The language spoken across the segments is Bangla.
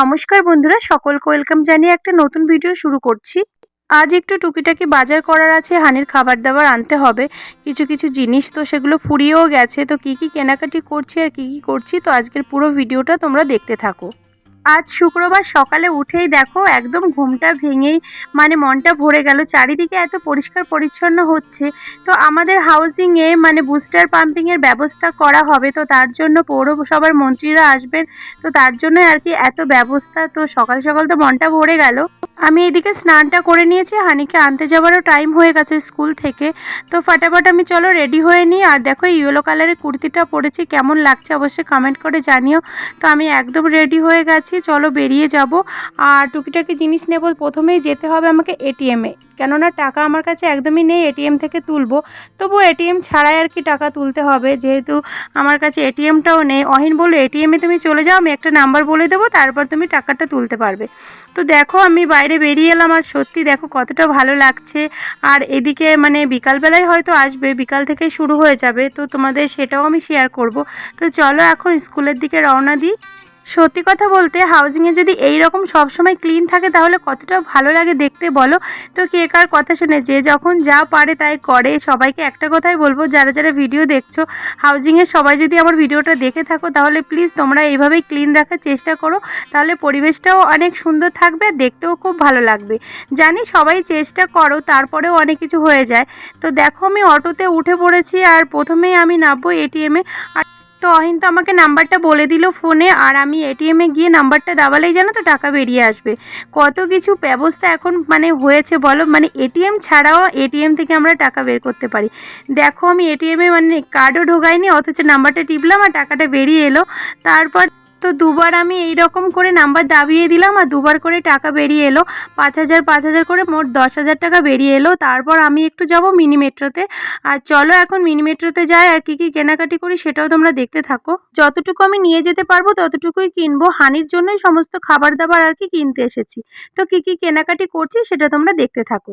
নমস্কার বন্ধুরা, সকলকে ওয়েলকাম জানিয়ে একটা নতুন ভিডিও শুরু করছি। আজ একটু টুকিটাকি বাজার করার আছে, হানির খাবার দাবার আনতে হবে। কিছু কিছু জিনিস তো সেগুলো ফুরিয়েও গেছে, তো কি কি কেনাকাটি করছি আর কি কি করছি, তো আজকের পুরো ভিডিওটা তোমরা দেখতে থাকো। আজ শুক্রবার সকালে উঠেই দেখো একদম ঘুমটা ভেঙেই মানে মনটা ভরে গেল। চারিদিকে এত পরিষ্কার পরিচ্ছন্ন হচ্ছে। তো আমাদের হাউজিংয়ে মানে বুস্টার পাম্পিংয়ের ব্যবস্থা করা হবে। তো তার জন্য পৌরসভার মন্ত্রীরা আসবেন। তো তার জন্য আর কি এত ব্যবস্থা। তো সকাল সকাল তো মনটা ভরে গেল। আমি এদিকে স্নানটা করে নিয়েছি, হানিকে আনতে যাওয়ারও টাইম হয়ে গেছে স্কুল থেকে। তো ফাটাফাট আমি চলো রেডি হয়ে নিই। আর দেখো ইয়েলো কালারের কুর্তিটা পরেছি, কেমন লাগছে অবশ্যই কমেন্ট করে জানিও। তো আমি একদম রেডি হয়ে গেছি, চলো বেরিয়ে যাব। আর টুকিটাকি জিনিস নেব, প্রথমেই যেতে হবে আমাকে এটিএমে কেননা টাকা আমার কাছে একদমই নেই এটিএম থেকে তুলবো। তবু এটিএম ছাড়াই আর কি টাকা তুলতে হবে। যেহেতু আমার কাছে এটিএমটাও নেই, অহিন বলল এটিএমে তুমি চলে যাও, আমি একটা নাম্বার বলে দেবো, তারপর তুমি টাকাটা তুলতে পারবে। তো দেখো, আমি বাইরে বেরিয়ে এলাম আর সত্যি দেখো কতটা ভালো লাগছে। আর এদিকে মানে বিকালবেলায় হয়তো আসবে, বিকাল থেকে শুরু হয়ে যাবে, তো তোমাদের সেটাও আমি শেয়ার করব। তো চলো এখন স্কুলের দিকে রওনা দিই। সত্যি কথা বলতে হাউজিংয়ে যদি এই রকম সবসময় ক্লিন থাকে, তাহলে কতটা ভালো লাগে দেখতে বলো? তো কে কার কথা শুনে? যে যখন যা পারে তাই করে। সবাইকে একটা কথাই বলব, যারা যারা ভিডিও দেখছ হাউজিংয়ের সবাই যদি আমার ভিডিওটা দেখে থাকো, তাহলে প্লিজ তোমরা এইভাবেই ক্লিন রাখার চেষ্টা করো। তাহলে পরিবেশটাও অনেক সুন্দর থাকবে আর দেখতেও খুব ভালো লাগবে। জানি সবাই চেষ্টা করো, তারপরেও অনেক কিছু হয়ে যায়। তো দেখো আমি অটোতে উঠে পড়েছি, আর প্রথমেই আমি নামবো এটিএমে আর তো অহিন তো আমাকে নাম্বারটা বলে দিল ফোনে, আর আমি এটিএমে গিয়ে নাম্বারটা দাবালেই জানো তো টাকা বেরিয়ে আসবে। কত কিছু ব্যবস্থা এখন মানে হয়েছে বলো? মানে এটিএম ছাড়াও এটিএম থেকে আমরা টাকা বের করতে পারি। দেখো আমি এটিএমে মানে কার্ডও ঢোকাইনি, অথচ নাম্বারটা টিপলাম আর টাকাটা বেরিয়ে এলো। তারপর তো দুবার আমি এই রকম করে নাম্বার দাবিয়ে দিলাম আর দুবার করে টাকা বেরিয়ে এলো। পাঁচ হাজার পাঁচ হাজার করে মোট দশ হাজার টাকা বেরিয়ে এলো। তারপর আমি একটু যাব মিনি মেট্রোতে। আর চলো এখন মিনি মেট্রোতে যাই আর কি কি কেনাকাটি করি সেটাও তোমরা দেখতে থাকো। যতটুকু আমি নিয়ে যেতে পারব ততটুকুই কিনবো। হানির জন্যই সমস্ত খাবার দাবার আর কি কিনতে এসেছি। তো কি কি কেনাকাটি করছি সেটা তোমরা দেখতে থাকো।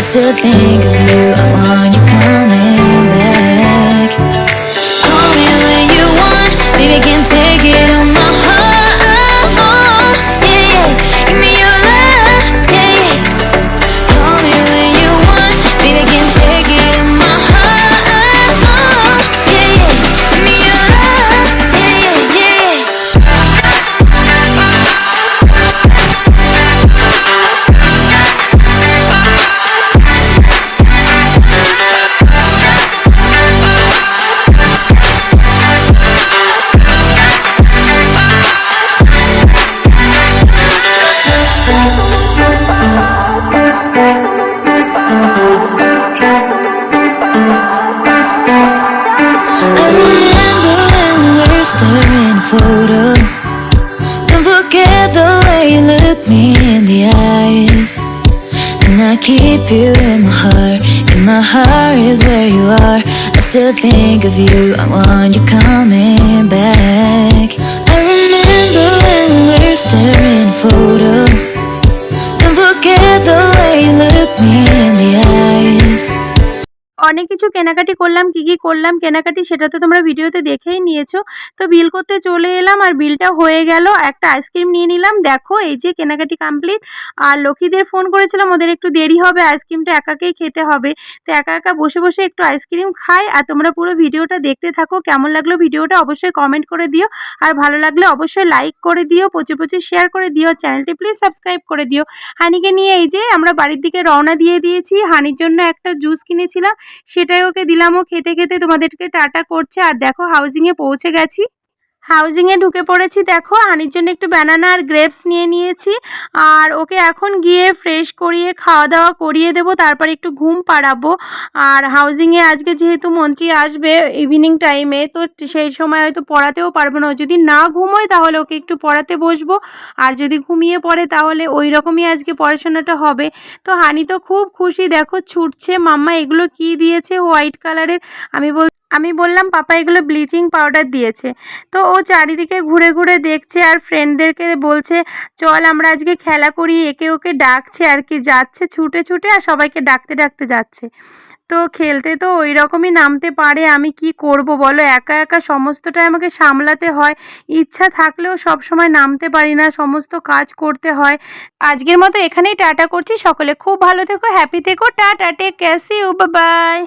Still think of you. Me in the eyes. And I keep you in my heart. And my heart is where you are. I still think of you. I want you coming back. I remember when we were staring photo. অনেক কিছু কেনাকাটি করলাম, কি কি করলাম, কেনাকাটি সেটা তো তোমরা ভিডিওতে দেখেই নিয়েছো। তো বিল করতে চলে এলাম আর বিলটা হয়ে গেল, একটা আইসক্রিম নিয়ে নিলাম। দেখো, এই যে কেনাকাটি কমপ্লিট আর লক্ষ্মীদের ফোন করেছিলাম, ওদের একটু দেরি হবে, আইসক্রিমটা একাকেই খেতে হবে। তো একা একা বসে বসে একটু আইসক্রিম খাই। আর তোমরা পুরো ভিডিওটা দেখতে থাকো, কেমন লাগল ভিডিওটা অবশ্যই কমেন্ট করে দিও। আর ভালো লাগলে অবশ্যই লাইক করে দিও, প্রচুর প্রচুর শেয়ার করে দিও চ্যানেলটি প্লিজ সাবস্ক্রাইব করে দিও। হানিকে নিয়ে এই যে আমরা বাড়ির দিকে রওনা দিয়ে দিয়েছি। হানির জন্য একটা জুস কিনেছিলাম সেটাই ওকে দিলাম। ও খেতে খেতে তোমাদেরকে টাটা করছে। আর দেখো হাউজিংয়ে পৌঁছে গেছি। হাউজিংয়ে ঢুকে পড়েছি, দেখো। হানির জন্য একটু ব্যানানা আর গ্রেপস নিয়ে নিয়েছি। আর ওকে এখন গিয়ে ফ্রেশ করিয়ে খাওয়া দাওয়া করিয়ে দেবো, তারপর একটু ঘুম পাড়াবো। আর হাউজিংয়ে আজকে যেহেতু মন্ত্রী আসবে ইভিনিং টাইমে তো সেই সময় হয়তো পড়াতেও পারব না। যদি না ঘুমোয় তাহলে ওকে একটু পড়াতে বসবো। আর যদি ঘুমিয়ে পড়ে, তাহলে ওই রকমই আজকে পড়াশোনাটা হবে। তো হানি তো খুব খুশি, দেখো ছুটছে। মাম্মা, এগুলো কি দিয়েছে? হোয়াইট কালারের আমি বল আমি বললাম, পাপা, এগুলো ব্লিচিং পাউডার দিয়েছে। তো ও চারিদিকে ঘুরে ঘুরে দেখছে আর ফ্রেন্ডদেরকে বলছে, চল, আমরা আজকে খেলা করি, একে ওকে ডাকছে আর কি, যাচ্ছে ছুটে ছুটে আর সবাইকে ডাকতে ডাকতে যাচ্ছে। তো খেলতে তো ওই রকমই নামতে পারে, আমি কি করব বলো? একা একা সমস্তটাই আমাকে সামলাতে হয়। ইচ্ছা থাকলেও সব সময় নামতে পারি না, সমস্ত কাজ করতে হয়। আজকের মতো এখানেই টাটা করছি, সকলে খুব ভালো থেকো, হ্যাপি থেকো, tata, take care, see bye